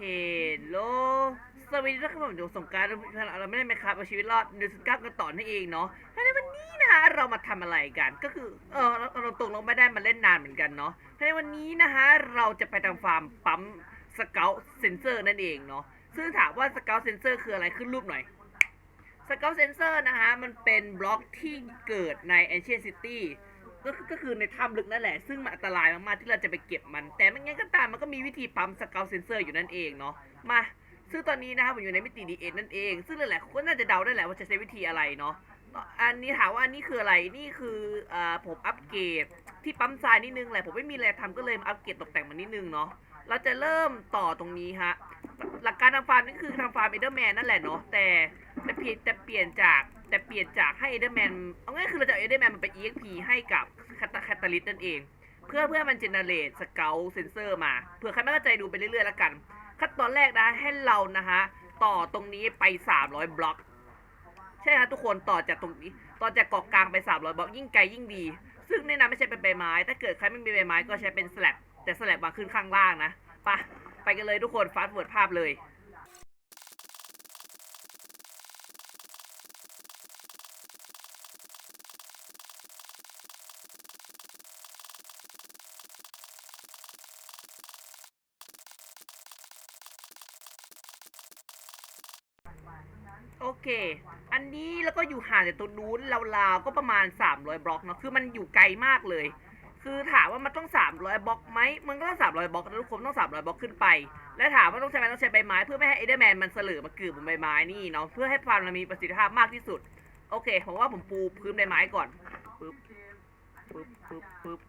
เฮลโลสวัสดีนะครับผมอยู่สงการเราไม่ได้ไหมครับเอาชีวิตรอดดือนสิบเก้ากันต่อนั่นเองเนาะภายในวันนี้นะฮะเรามาทำอะไรกัน ก็คือ เออเราเราตรงเราไม่ได้มาเล่นนานเหมือนกันเนาะภายในวันนี้นะฮะเราจะไปทำฟาร์มปั๊มสเกลเซนเซอร์นั่นเองเนาะ ซึ่งถามว่าสเกลเซนเซอร์คืออะไรขึ้นรูปหน่อยสเกลเซนเซอร์นะฮะมันเป็นบล็อกที่เกิดใน Ancient City ก็คือก็คือในถ้ำลึกนั่นแหละ ซึ่งมันอันตรายมากๆที่เราจะไปเก็บมัน แต่ไม่งั้นก็ตามมันก็มีวิธีปั๊มสเกลเซนเซอร์อยู่นั่นเองเนาะมาซึ่งตอนนี้นะครับผมอยู่ในมิติดีเอ็นั่นเอง ซึ่งหลายๆคนก็น่าจะเดาได้แหละว่าจะใช้วิธีอะไรเนาะอันนี้ถามว่าอันนี้คืออะไรนี่คืออ่าผมอัปเกรดที่ปั๊มทรายนิดนึงแหละผมไม่มีอะไรทำก็เลยมาอัปเกรดตกแต่งมันนิดนึงเนาะเราจะเริ่มต่อตรงนี้ฮะหลักการทำฟาร์มนี่คือทำฟาร์มเอเดอร์แมนนั่นแหละเนาะแต่แต่เพียงแต่เปลี่ยนจาก แต่เปลี่ยนจากให้เอเดอร์แมนเอาง่ายๆคือเราจะเอเดอร์แมนมันเป็น EXP ให้กับคาตาคาตาลิสนั่นเอง เพื่อเพื่อมันเจเนเรตสเกลเซนเซอร์มาเผื่อใครไม่เข้าใจดูไปเรื่อยๆแล้วกัน ขั้นตอนแรกนะให้เรานะฮะต่อตรงนี้ไป 300 บล็อก ใช่ครับทุกคนต่อจากตรงนี้ ต่อจากเกาะกลางไป 300 บล็อกยิ่งไกลยิ่งดี ซึ่งแนะนำไม่ใช่เป็นใบไม้ ถ้าเกิดใครไม่มีใบไม้ก็ใช้เป็นสแลบแต่สแลบวางขึ้นข้างล่างนะไปะไปกันเลยทุกคนฟาสต์เวิร์ดภาพเลย โอเค อันนี้แล้ว ก็อยู่ห่างจากตัวนู้นราวๆก็ประมาณ 300 บล็อกเนาะคือมันอยู่ไกลมากเลย คือถามว่ามันต้อง 300 บล็อกไหมมันก็ต้อง 300 บล็อกนะทุกคนต้อง 300 บล็อกขึ้นไป และถามว่าต้องใช้ไหมต้องใช้ใบไม้เพื่อไม่ให้เอเดอร์แมนมันเสลือมากืบบนใบไม้นี่เนาะเพื่อให้ฟามมันมีประสิทธิภาพมากที่สุด โอเคผมว่าผมปูพื้นใบไม้ก่อนปึ๊บปึ๊บปึ๊บปึ๊บ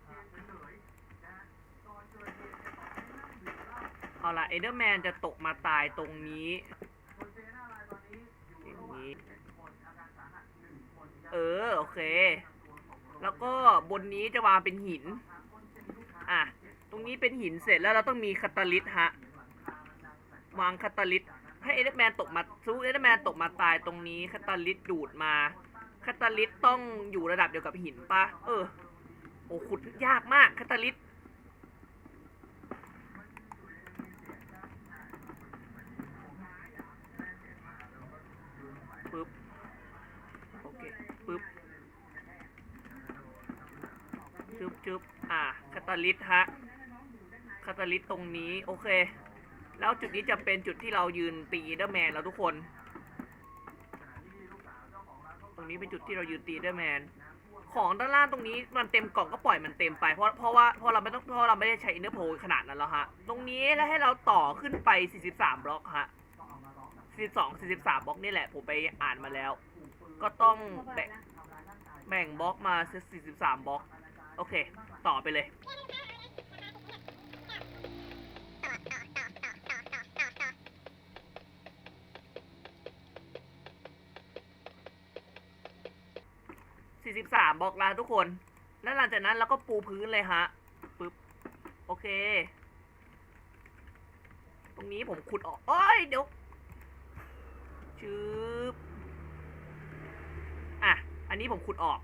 เอาล่ะเอเดอร์แมนจะตกมาตายตรงนี้อย่างนี้ เออ โอเค แล้วก็บนนี้จะวางเป็นหิน อะ ตรงนี้เป็นหินเสร็จแล้วเราต้องมีคาตาลิสฮะ วางคาตาลิสให้เอเดแมนตกมาซูเอเดแมนตกมาตายตรงนี้คาตาลิสดูดมาคาตาลิสต้องอยู่ระดับเดียวกับหินปะเออ โอ้ขุดยากมากคาตาลิส ปึ๊บ โอเค ปึ๊บ จึ๊บอะคาตาลิสฮะคาตาลิสตรงนี้โอเค แล้วจุดนี้จะเป็นจุดที่เรายืนตีเดอร์แมนแล้วทุกคน ตรงนี้เป็นจุดที่เรายืนตีเดอร์แมนของด้านล่างตรงนี้มันเต็มกล่องก็ปล่อยมันเต็มไปเพราะเพราะว่าเพราะเราไม่ต้องเพราะเราไม่ได้ใช้อินเนอร์โพขนาดนั้นแล้วฮะ ตรงนี้แล้วให้เราต่อขึ้นไป 43 บล็อกฮะ 42 43 บล็อกนี่แหละผมไปอ่านมาแล้ว ก็ต้องแบ่งแบ่งบล็อกมา 43 บล็อก โอเค ต่อไปเลย43บล็อกล้วทุกคน แล้วหลังจากนั้นเราก็ปูพื้นเลยฮะปึ๊บ โอเค ตรงนี้ผมขุดออกโอ้ยเดี๋ยวชืบอะ อันนี้ผมขุดออก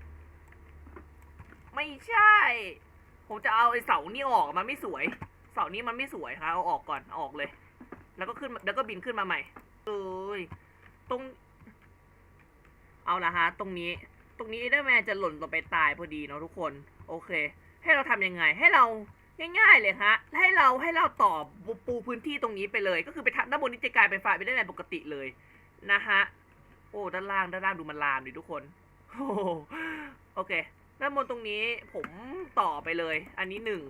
ใช่ ผมจะเอาไอ้เสานี่ออกมันไม่สวย เสานี้มันไม่สวยครับเอาออกก่อนออกเลย แล้วก็ขึ้นแล้วก็บินขึ้นมาใหม่เอ้ยตรง เอาละฮะ ตรงนี้ ตรงนี้เอเดอร์แมนจะหล่นลงไปตายพอดีเนาะทุกคน โอเค ให้เราทำยังไง ให้เราง่ายๆเลยฮะ ให้เราให้เราต่อปูปูพื้นที่ตรงนี้ไปเลย ก็คือไปทางด้านบนนี้จะกลายเป็นฝ่ายเอเดอร์แมนปกติเลยนะฮะ โอ้ด้านล่างด้านล่างดูมันลามดิทุกคนโอ้โอเค ด้านบนตรงนี้ผมต่อไปเลย อันนี้หนึ่ง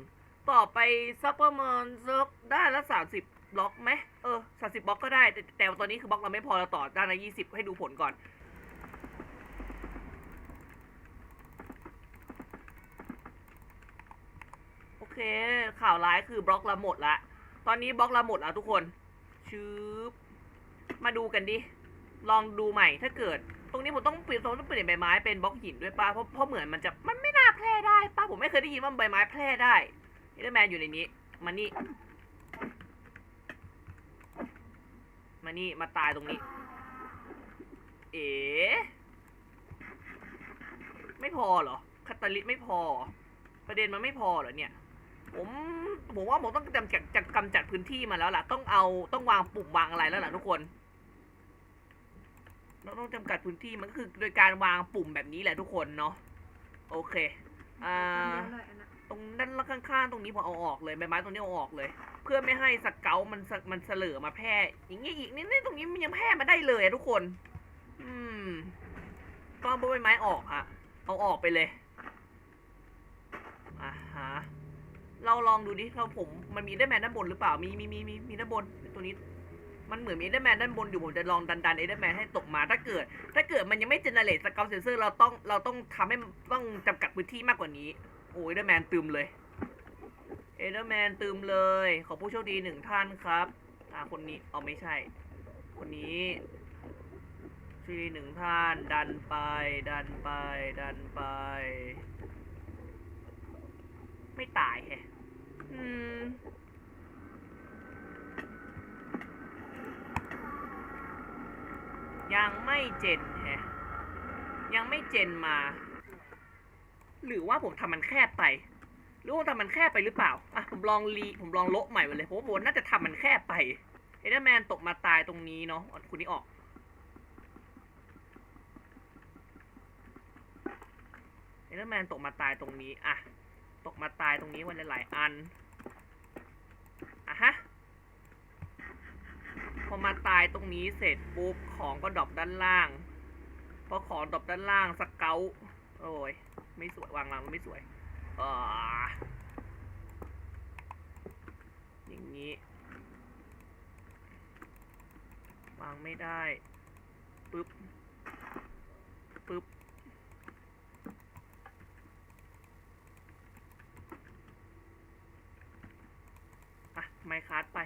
ต่อไปสักประมาณสักได้ละสามสิบบล็อกไหมเออสามสิบบล็อกก็ได้ แต่แต่ตอนนี้คือบล็อกเราไม่พอเราต่อด้านละยี่สิบให้ดูผลก่อน โอเค ข่าวร้ายคือบล็อกเราหมดละ ตอนนี้บล็อกเราหมดแล้วทุกคนชืบมาดูกันดิ ลองดูใหม่ถ้าเกิด ตรงนี้ผมต้องเปลี่ยนต้องเปลี่ยนใบไม้เป็นบล็อกหินด้วยป้าเพราะเพราะเหมือนมันจะมันไม่น่าแพร่ได้ป้าผมไม่เคยได้ยินว่าใบไม้แพร่ได้เอเดอร์แมนอยู่ในนี้มานี่มานี่มาตายตรงนี้ เอ๋ไม่พอเหรอคาตาลิสไม่พอ ประเด็นมันไม่พอเหรอเนี่ย ผมผมว่าผมต้องจำจัดกำจัดพื้นที่มาแล้วล่ะ ต้องเอาต้องวางปุ่มวางอะไรแล้วล่ะทุกคน เราต้องจำกัดพื้นที่มันก็คือโดยการวางปุ่มแบบนี้แหละทุกคนเนาะโอเคอ่าตรงด้านล่างข้างๆตรงนี้ผมเอาออกเลยใบไม้ตรงนี้เอาออกเลย เพื่อไม่ให้สเกลมันมันเสลอมาแพร่ อย่างงี้อีกนี่ตรงนี้มันยังแพร่มาได้เลยทุกคน อืมต้องเอาใบไม้ออกอะเอาออกไปเลยอ่าฮะเราลองดูดิเราผมมันมีเอเดอร์แมนด้านบนหรือเปล่ามีมีมีมีมีด้านบนตัวนี้ มันเหมือนมีเอเดอร์แมนด้านบนอยู่ผมจะลองดันดันเอเดอร์แมนให้ตกมาถ้าเกิด ถ้าเกิดมันยังไม่เจเนเรตสเกลเซนเซอร์เราต้องเราต้องทำให้ต้องจำกัดพื้นที่มากกว่านี้ โอ้ยเอเดอร์แมนตืมเลยเอเดอร์แมนตืมเลย ขอผู้โชคดีหนึ่งท่านครับอ่าคนนี้เอาไม่ใช่ คนนี้โชคดีหนึ่งท่าน ดันไป ดันไป ดันไป ไม่ตายแฮะอืม ยังไม่เจนแฮะยังไม่เจนมา หรือว่าผมทำมันแคบไป หรือว่าทำมันแคบไปหรือเปล่าอะผมลองรีผมลองโละใหม่ไปเลยผมว่าน่าจะทำมันแคบไปเอเดอร์แมนตกมาตายตรงนี้เนาะคุณนี้ออกเอเดอร์แมนตกมาตายตรงนี้อะตกมาตายตรงนี้วันหลายๆอันอะฮะ พอมาตายตรงนี้เสร็จปุ๊บของก็ดรอปด้านล่าง พอของดรอปด้านล่างสเกลโอ้ยไม่สวยวางวางไม่สวยอ่าอย่างนี้ วางไม่ได้ปึ๊บปึ๊บอะไมค์คาร์ดไป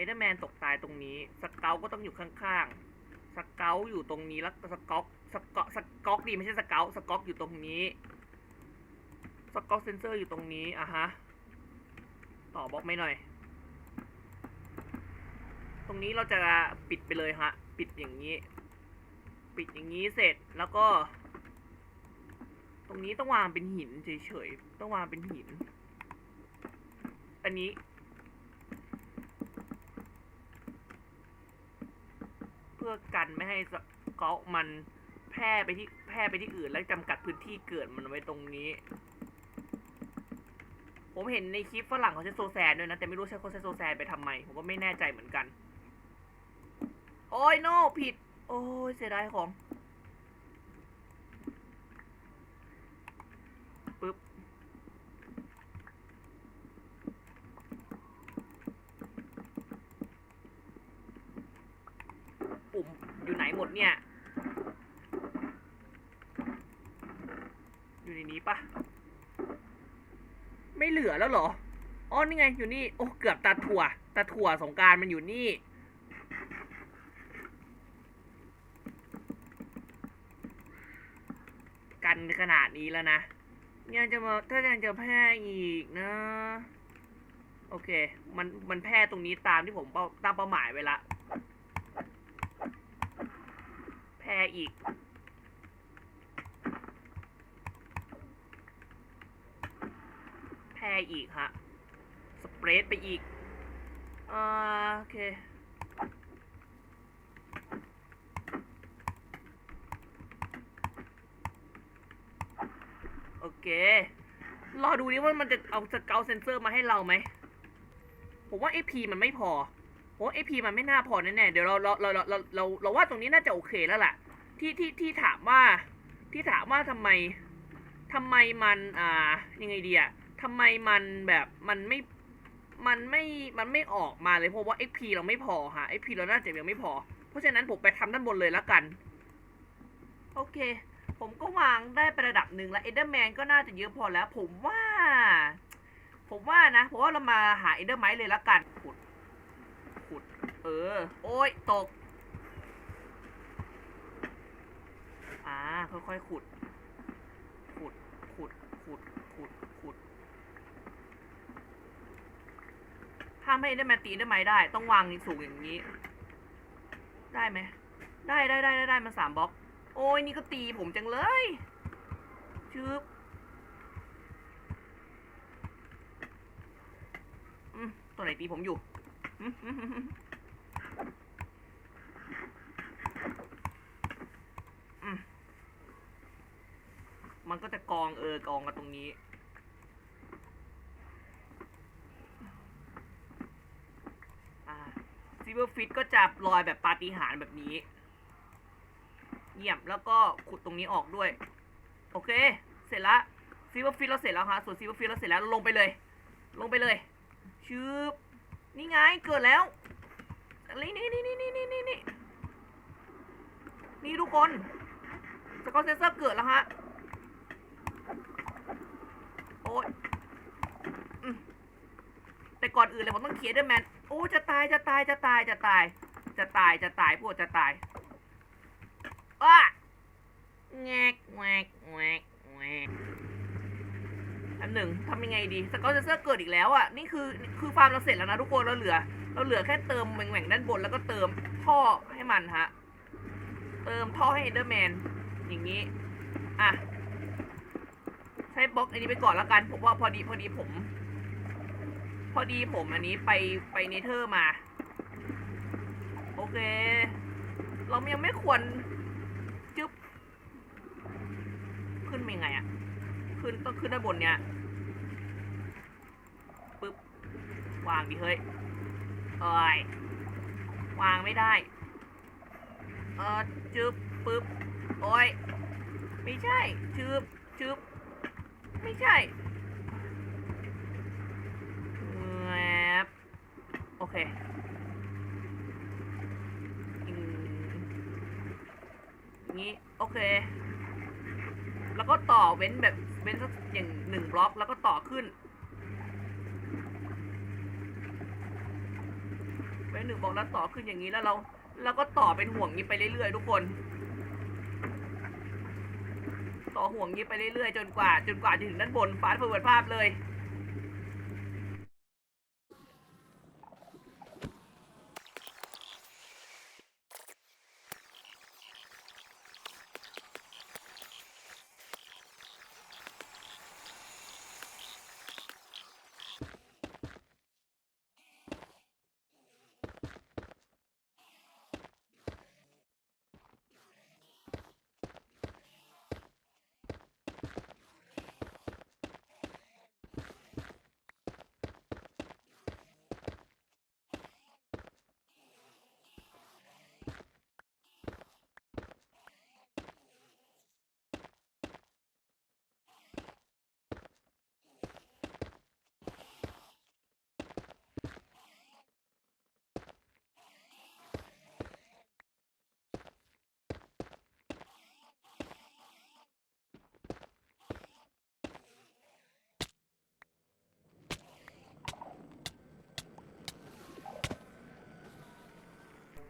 เอเดอร์แมนตกตายตรงนี้ สเกลก็ต้องอยู่ข้างๆ สเกลอยู่ตรงนี้แล้วสก๊อกสก๊อกสก๊อกดีไม่ใช่สเกลสก๊อกอยู่ตรงนี้ สก๊อกเซนเซอร์อยู่ตรงนี้อะฮะ ต่อบล็อกไม่หน่อย ตรงนี้เราจะปิดไปเลยฮะ ปิดอย่างนี้ ปิดอย่างนี้เสร็จแล้วก็ ตรงนี้ต้องวางเป็นหินเฉยๆ ต้องวางเป็นหิน อันนี้ พื่อกันไม่ให้เกาะมันแพร่ไปที่แพร่ไปที่อื่น และจำกัดพื้นที่เกิดมันไว้ตรงนี้ ผมเห็นในคลิปฝรั่งเขาใช้โซแซนด้วยนะ แต่ไม่รู้ใช้คนใช้โซแซนไปทำไม ผมก็ไม่แน่ใจเหมือนกัน โอ้ยโนผิด โอ้ยเสียดายของ ปึ๊บ ปุ่มอยู่ไหนหมดเนี่ย อยู่ในนี้ปะ ไม่เหลือแล้วเหรอ อ๋อ นี่ไง อยู่นี่ โอ้ เกือบตาถั่ว ตาถั่วสงการมันอยู่นี่ กันขนาดนี้แล้วนะ ยังจะมาถ้ายังจะแพ้อีกนะ โอเค มัน มันแพ้ตรงนี้ตามที่ผมเป้าตั้งเป้าหมายไว้ละ แพ้อีก แพ้ อีกฮะ สเปรดไปอีกอ่าโอเค โอเค รอดูดิว่ามันจะเอาสเกลเซนเซอร์มาให้เราไหม ผมว่า AP มันไม่พอผมว่า AP มันไม่น่าพอแน่ๆ เดี๋ยวเราเราเราเราเราเราว่าตรงนี้น่าจะโอเคแล้วล่ะ ที่ที่ที่ถามว่าที่ถามว่าทำไมทำไมมันอ่ายังไงดีอะ ทำไมมันแบบมันไม่มันไม่มันไม่ออกมาเลยเพราะว่า XP เราไม่พอฮะ XP เราน่าจะยังไม่พอ เพราะฉะนั้นผมไปทำด้านบนเลยแล้วกัน โอเค ผมก็วางได้ประดับหนึ่งแล้วเอเดอร์แมนก็น่าจะเยอะพอแล้ว ผมว่า ผมว่านะผมว่าเรามาหาเอเดอร์ไมท์เลยละกันขุดขุด เออ โอ้ยตก อ่าค่อยๆขุด ขุด ขุด ขุด ขุด ขุด ถ้าไม่ได้มาตีได้ไหมได้ ต้องวางสูงอย่างนี้ ได้ไหมได้ได้ได้ได้ได้มาสามบล็อก โอ้ยนี่ก็ตีผมจังเลยชึบตัวไหนตีผมอยู่มมันก็จะกองเออกองกันตรงนี้ อ่า ซิเวอร์ฟิตก็จะลอยแบบปาฏิหาริย์แบบนี้เยี่ยมแล้วก็ขุดตรงนี้ออกด้วย โอเค เสร็จละซิเวอร์ฟิตเราเสร็จแล้วฮะส่วนซิเวอร์ฟิตเราเสร็จแล้วลงไปเลย ลงไปเลยชืบนี่ไงเกิดแล้วนี่นี่นี่นี่นี่นี่นี่นี่นี่ทุกคนสกอตเซนเซอร์เกิดแล้วฮะโอ้ยอืมแต่ก่อนอื่นเลยผมต้องเคลียร์ด้วยแมน โอ้จะตายจะตายจะตายจะตาย จะตายจะตายพวกจะตายอ้าแงกแงกแงกแงกอันหนึ่งทำยังไงดีสกอตเซอร์เกิดอีกแล้วอะนี่คือคือฟาร์มเราเสร็จแล้วนะทุกคนเราเหลือ เราเหลือแค่เติมแหว่งๆด้านบนแล้วก็เติมท่อให้มันฮะเติมท่อให้เอเดอร์แมนอย่างนี้อะใช้บล็อกอันนี้ไปก่อนแล้วกันผมว่าพอดีพอดีผม พอดีผมอันนี้ไปไปเนเธอร์มา โอเค เรายังไม่ควรจึ๊บ ขึ้นยังไงอะขึ้นต้องขึ้นด้านบนเนี้ยปึ๊บ วางดิเฮ้ยเอ้ยวางไม่ได้ เออจึ๊บปึ๊บ โอ้ย ไม่ใช่ จึ๊บ จึ๊บ ไม่ใช่แอบโอ เคอืมอย่างนี้โอเค แล้วก็ต่อเว้นแบบเว้นสักอย่างหนึ่งบล็อกแล้วก็ต่อขึ้นเว้นหนึ่งบล็อกแล้วต่อขึ้นอย่างนี้แล้วเราเราก็ต่อเป็นห่วงนี้ไปเรื่อยๆทุกคน ต่อห่วงนี้ไปเรื่อยๆจนกว่า จนกว่าจะถึงด้านบนฟ้าเปิดภาพเลย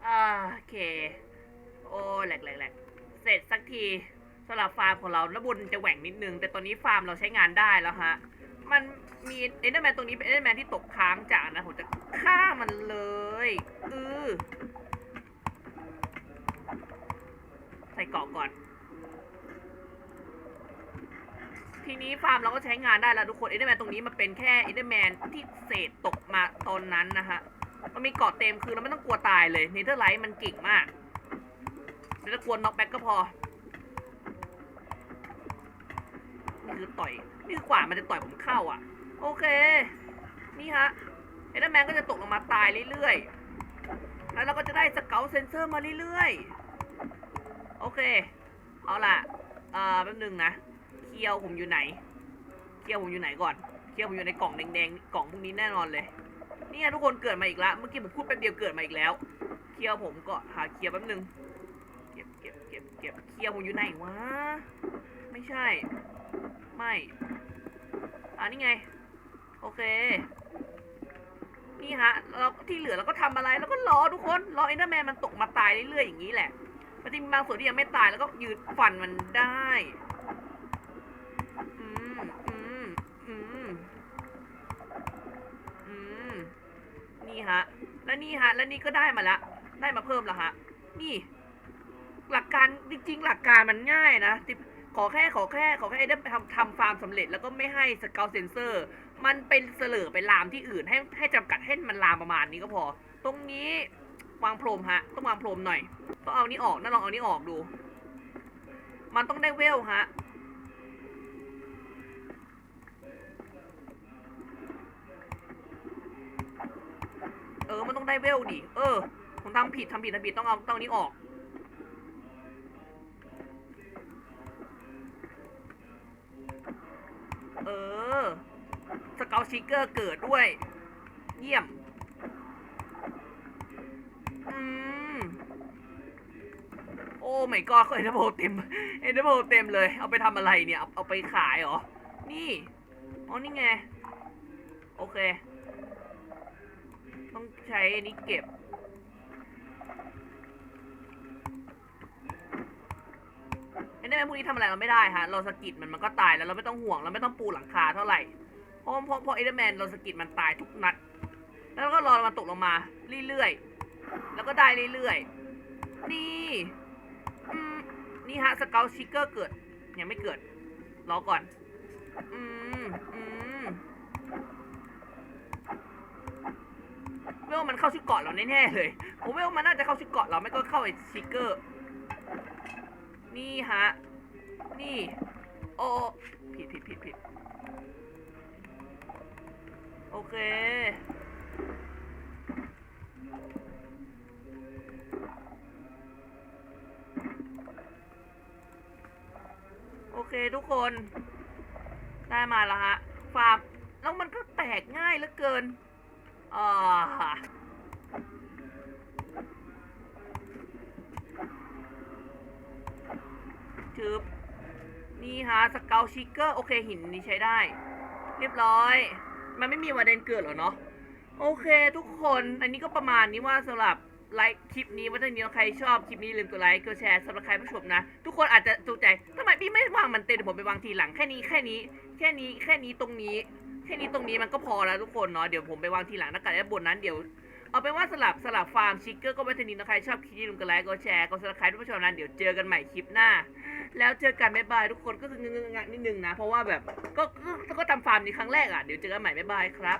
อ่าโอเค โอ้แหลกแหลกแหลกเสร็จสักที สำหรับฟาร์มของเราแล้วบนจะแหว่งนิดนึง แต่ตอนนี้ฟาร์มเราใช้งานได้แล้วฮะ มันมีเอเดอร์แมนตรงนี้เป็นเอเดอร์แมนที่ตกค้างจากนะผมจะฆ่ามันเลยเออใส่เกาะก่อน ทีนี้ฟาร์มเราก็ใช้งานได้แล้วทุกคนเอเดอร์แมนตรงนี้มันเป็นแค่เอเดอร์แมนที่เศษตกมาตอนนั้นนะฮะมันมีเกาะเต็มคือเราไม่ต้องกลัวตายเลยเนเธอร์ไลท์มันเก่งมากแต่ถ้ากลัวน็อกแบ็กก็พอ นี่ คือต่อยนี่คือกว่ามันจะต่อยผมเข้าอะ โอเค นี่ฮะเอเดอร์แมนก็จะตกลงมาตายเรื่อยๆ แล้วเราก็จะได้สเกลเซนเซอร์มาเรื่อยๆ โอเค เอาล่ะเอ่อแป๊บนึงนะ เคียวผมอยู่ไหน เคียวผมอยู่ไหนก่อน เคียวผมอยู่ในกล่องแดงๆ กล่องพวกนี้แน่นอนเลยนี่ไงทุกคนเกิดมาอีกแล้วเมื่อกี้ผมพูดแป๊บเดียวเกิดมาอีกแล้ว เคียวผมก็หาเคียวแป๊บนึง เก็บเก็บเก็บเก็บเคียวผมอยู่ไหนวะ ไม่ใช่ ไม่ อ่านี่ไง โอเค นี่ฮะ เราที่เหลือเราก็ทำอะไร แล้วก็รอทุกคน รอเอนเดอร์แมนมันตกมาตายเรื่อยๆอย่างนี้แหละ มันจะมีบางส่วนที่ยังไม่ตายแล้วก็ยืดฟันมันได้ อืม อืม อืม อืม นี่ฮะ แล้วนี่ฮะ แล้วนี่ก็ได้มาละ ได้มาเพิ่มแล้วฮะ นี่ หลักการจริงๆ หลักการมันง่ายนะ ขอแค่ขอแค่ขอแค่ได้ทำทำฟาร์มสำเร็จแล้วก็ไม่ให้สเกลเซนเซอร์ มันเป็นเสลอไปลามที่อื่นให้ให้จำกัดให้มันลามประมาณนี้ก็พอ ตรงนี้วางพรมฮะ ต้องวางพรมหน่อย ต้องเอานี้ออกน่าลองเอานี้ออกดู มันต้องได้เวลฮะเออ มันต้องได้เวลดิ เออ ผมทำผิดทำผิดทำผิดต้องเอาต้องนี้ออก เออ สเกลชิกเกอร์เกิดด้วย เยี่ยม อืม โอ้ไม่ก็เอ็นเดอร์โบเต็ม เอ็นเดอร์โบเต็มเลย เอาไปทำอะไรเนี่ย เอาเอาไปขายเหรอ นี่ อ๋อ นี่ไง โอเค ต้องใช้อันนี้เก็บ เอ็นเดอร์แมพวกนี้ทำอะไรเราไม่ได้ฮะเราสกิดมันมันก็ตายแล้วเราไม่ต้องห่วงเราไม่ต้องปูหลังคาเท่าไหร่เพราะเพราะเพราะเอเดอร์แมนเราสกิดมันตายทุกนัด แล้วก็รอมันตกลงมาเรื่อยๆแล้วก็ได้เรื่อยๆนี่นี่ฮะสเกลชิกเกอร์เกิดยังไม่เกิดรอก่อนอืมอืมเวลมันเข้าชุดเกาะเราแน่ๆเลยผมเวลมันน่าจะเข้าชุดเกาะเราไม่ก็เข้าไอ้ชิกเกอร์ นี่ฮะ นี่ โอ้ ผิดผิดผิดผิดโอเค โอเคทุกคน ได้มาแล้วฮะฟาร์มแล้วมันก็แตกง่ายเหลือเกินอ่า ชืบนี่ฮะสเกลชิกเกอร์ โอเคหินนี้ใช้ได้ เรียบร้อย มันไม่มีวันเดนเกิดหรอเนาะโอเคทุกคนอันนี้ก็ประมาณนี้ว่าสำหรับไลค์คลิปนี้ว่าถ้านี้ใครชอบคลิปนี้ลืมกดไลค์กดแชร์สำหรับใครผู้ชมนะ ทุกคนอาจจะตูใจทำไมพี่ไม่วางมันเต็มผมไปวางทีหลังแค่นี้แค่นี้ แค่นี้แค่นี้ตรงนี้ แค่นี้ตรงนี้มันก็พอแล้วทุกคนเนาะเดี๋ยวผมไปวางทีหลังนะกันแล้วบนนั้นเดี๋ยว เอาเป็นว่าสลับสลับฟาร์มชิคเกอร์ก็ไว้ทีนี้นะใครชอบคลิปนี้ลืมกดไลค์กดแชร์กดซับสไครต์ทุกผู้ชมนั้นเดี๋ยวเจอกันใหม่คลิปหน้า แล้วเจอกันบ๊ายบายทุกคนก็คืองงๆนิดนึงนะ เพราะว่าแบบก็ก็ก็ทำฟาร์มนี้ครั้งแรกอะเดี๋ยวเจอกันใหม่บ๊ายบายครับ